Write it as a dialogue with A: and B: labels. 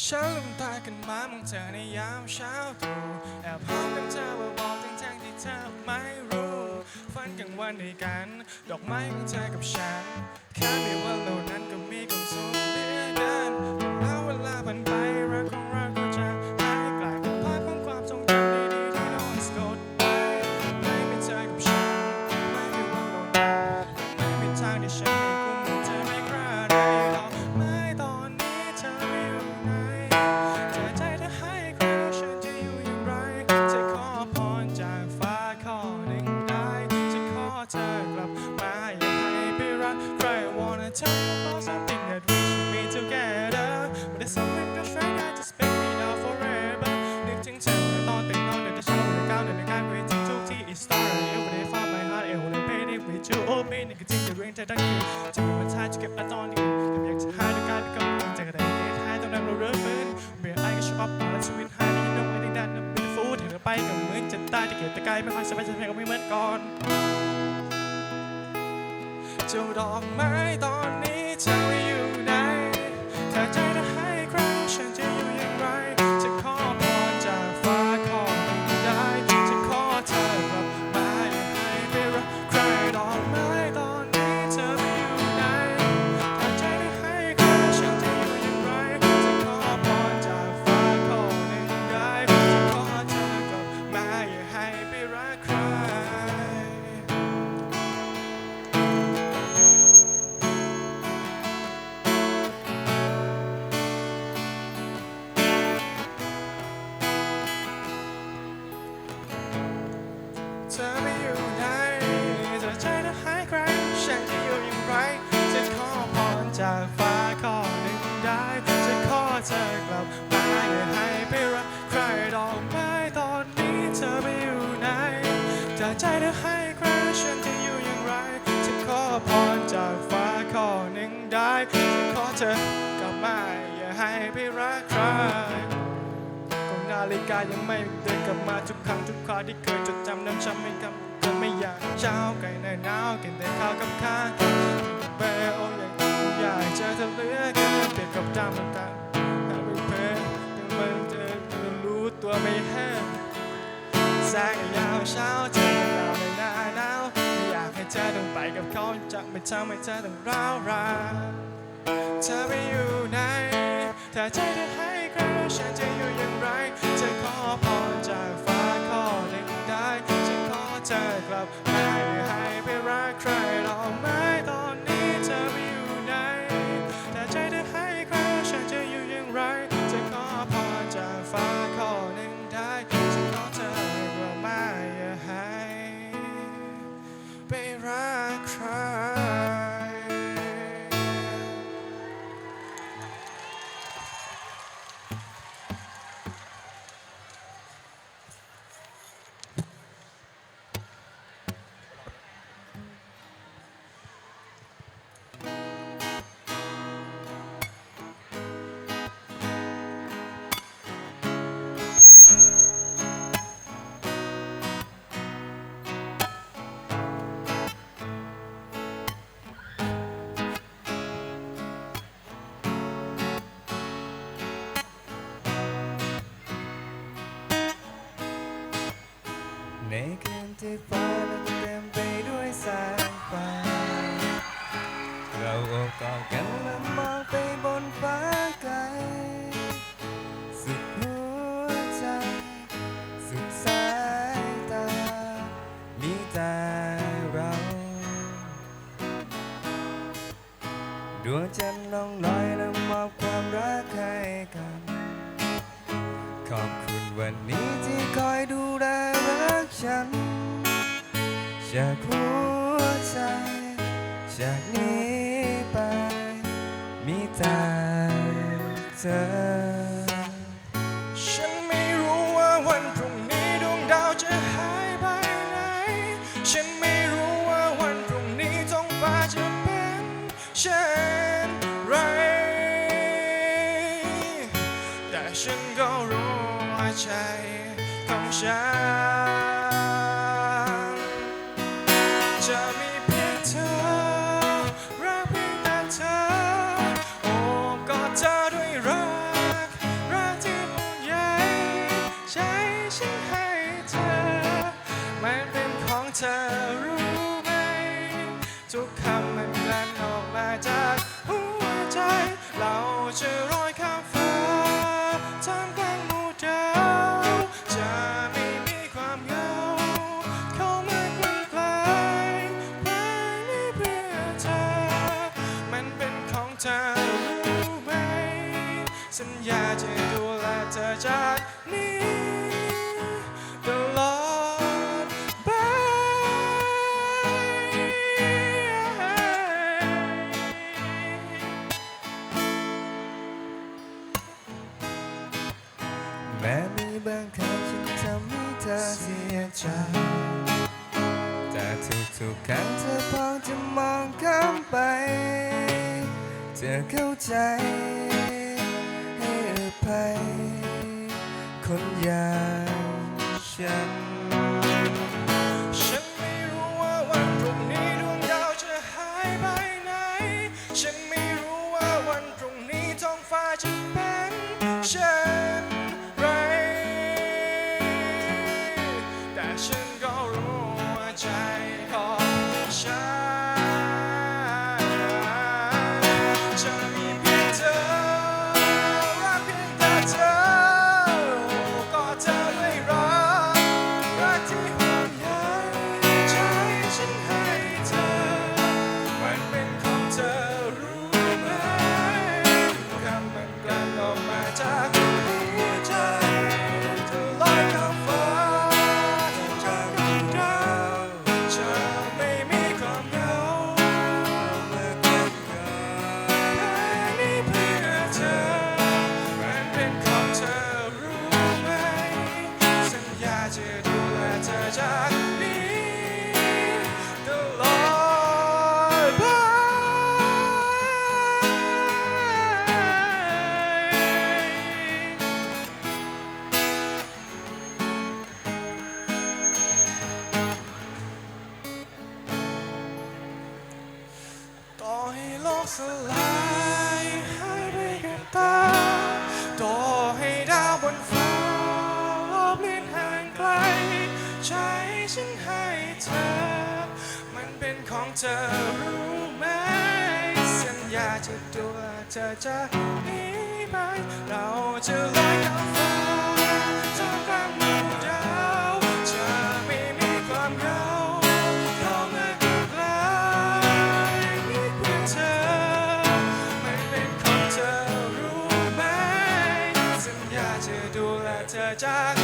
A: ฉันลืมตากันมามองเธอในยามเช้าตรู่แอบห้อมกันเธอมาบอกทั้งทางๆที่เธอไม่รู้ ฝันกลางวันด้วยกัน ดอกไม้ของเธอกับฉัน แค่ไม่ว่า จะเรื่องเธอทั้งคืนจะเป็นวันชาจะเก็บอาตอนที่อื่อยากจะหาด้วยกันก็คงจะกระไดเกตให้ตรงนั้นเราเริ่มเป็นเมื่อไอ้ก็ชอบมาและชีวิตหายนี่น้องไม่ได้ดันนะเป็นฟูดเธอไปกับเหมือนจะตายที่เกิดแต่ไกลไม่ค่อยสบายใจก็ไม่เหมือนก่อนเจ้าดอกไม้ตอนนี้เธ เธอไม่อยู่ไหนเธอใจเธอหายใครฉันจะอยู่อย่างไรจะขอพรจากฟ้าข้อหนึ่งได้ จะขอเธอกลับมาอย่าให้ไปรักใครดอกไม้ตอนนี้เธอไปอยู่ไหนถ้าใจเธอให้ใครฉันจะอยู่อย่างไร จะขอพรจากฟ้าข้อหนึ่งได้ จะขอเธอกลับมาอย่าให้ไปรักใคร ฬิกายังไม่เดินกลับมาทุกครั้งทุกคราที่เคยจดจำน้ำช้ำไม่คำเธอไม่อยากเช้าไก่ในหนาวกินแต่ข้าวกับข้าวเบลอยากอยากเจอเธอเหลือเกินเปรียบกับดำน้ำตาหาไม่เพลยังมันเจอรู้ตัวไม่แห้งแสงยาวเช้าเจอดาวในหน้าหนาวไม่อยากให้เธอต้องไปกับเขาจะไม่ทำให้เธอต้องร้าวรานเธอไปอยู่ไหน ถ้าใจเธอให้ใครฉันจะอยู่อย่างไรจะขอพรจากฟ้าขอหนึ่งได้จะขอเธอกลับมา ในคืน
B: ที่ฟ้านั้นเต็มไปด้วยแสงไฟเราโอบกอดกันและมองไปบนฟ้าไกล สุดหัวใจ สุดสายตา มีแต่เรา ดวงจันทร์ลองลอยและมอบความรักให้กัน ขอบคุณวันนี้ที่คอยดู ฉัน จากหัวใจ จากนี้ไป มีแต่เธอ
A: ฉันไม่รู้ว่าวันพรุ่งนี้ดวงดาวจะหายไปไหน ฉันไม่รู้ว่าวันพรุ่งนี้ท้องฟ้าจะเป็นเช่นไร แต่ฉันก็รู้ว่าใจของฉัน ฉันให้เธอ มันเป็นของเธอรู้ไหม ทุกคำมันกลั่นออกมาจากหัวใจ เราจะร้อยข้ามฟ้าทำกลางหมู่ดาวจะไม่มีความเหงาเข้ามากลุ่มกลายภายใเพื่อเธอ มันเป็นของเธอรู้ไหม สัญญาจะดูแลเธอจากนี้
B: ทุกครั้งเธอพอจะมองข้ามไป เธอเข้าใจ ให้อภัยคนอย่า
A: ง เธอรู้ไหมสัญญาจะดูแลเธอจากนี้ไปเราจะลอยข้ามฟ้าท่ามกลางหมู่ดาวจะไม่มีความเหงาเข้ามาใกล้นี่เพื่อเธอมันเป็นของเธอรู้ไหมสัญญาจะดูแลเธอจาก